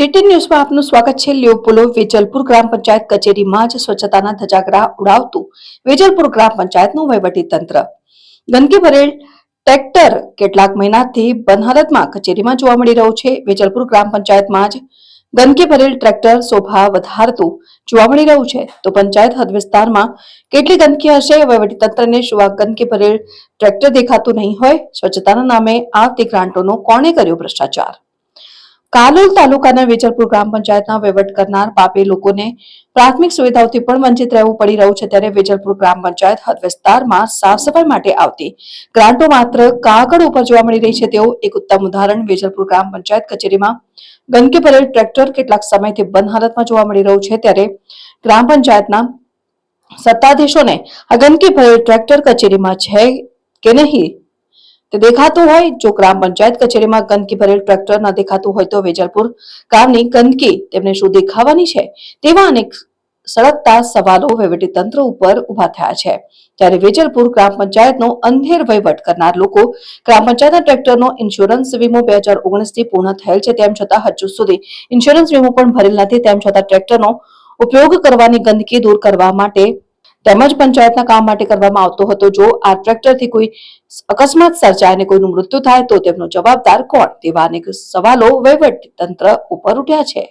GT ન્યૂઝમાં આપનું સ્વાગત છે. લ્યોપોલો વેજલપુર ગ્રામ પંચાયત કચેરીમાં જ સ્વચ્છતાના ધજાગરા ઉડાવતું વેજલપુર ગ્રામ પંચાયતનું તંત્ર. ગંદકી ભરેલ ટ્રેક્ટર કેટલાક મહિનાથી બંધ કચેરીમાં જોવા મળી રહ્યું છે. વેજલપુર ગ્રામ પંચાયતમાં જ ગંદકી ભરેલ ટ્રેક્ટર શોભા વધારતું જોવા મળી રહ્યું છે. તો પંચાયત હદ વિસ્તારમાં કેટલી ગંદકી હશે? વહીવટી તંત્રને શું આ ગંદકી ભરેલ ટ્રેક્ટર દેખાતું નહીં હોય? સ્વચ્છતાના નામે આવતી ગ્રાન્ટોનો કોણે કર્યો ભ્રષ્ટાચાર? કાલોલ તાલુકાના વેજલપુર ગ્રામ પંચાયતના વહીવટ કરનાર બાપે લોકોને પ્રાથમિક સુવિધાઓથી પણ વંચિત રહેવું પડી રહ્યું છે ત્યારે વેજલપુર ગ્રામ પંચાયત હદ વિસ્તારમાં સાફ સફાઈ માટે આવતી ગ્રાન્ટો માત્ર કાગળ ઉપર જોવા મળી રહી છે તેવું એક ઉત્તમ ઉદાહરણ વેજલપુર ગ્રામ પંચાયત કચેરીમાં ગંદકી ભરેલ ટ્રેક્ટર કેટલાક સમયથી બંધ હાલતમાં જોવા મળી રહ્યું છે ત્યારે ગ્રામ પંચાયતના સત્તાધીશોને આ ગંદકી ભરેલ ટ્રેક્ટર કચેરીમાં છે કે નહીં તે દેખાતું હોય, જો ગ્રામ પંચાયત કચેરીમાં ગંદકી ભરેલ ટ્રેક્ટર ન દેખાતું હોય તો વેજલપુર ગામની ગંદકી તેમને શું દેખાવાની છે? તેવા અનેક સળગતા સવાલો વહીવટી તંત્ર ઉપર ઊભા થયા છે. ત્યારે વેજલપુર ગ્રામ પંચાયતનો અંધેર વહીવટ કરનાર લોકો ગ્રામ પંચાયતના ટ્રેક્ટરનો ઇન્સ્યોરન્સ વીમો બે હજાર ઓગણીસથી પૂર્ણ થયેલ છે, તેમ છતાં હજુ સુધી ઇન્સ્યોરન્સ વીમો પણ ભરેલ નથી, તેમ છતાં ટ્રેક્ટરનો ઉપયોગ કરવાની ગંદકી દૂર કરવા માટે તેમજ પંચાયતના કામ માટે કરવામાં આવતો હતો. જો આ ટ્રેક્ટરથી કોઈ અકસ્માત સર્જાય અને કોઈનું મૃત્યુ થાય તો તેમનો જવાબદાર કોણ? તેવા અનેક સવાલો વહીવટી તંત્ર ઉપર ઉઠ્યા છે.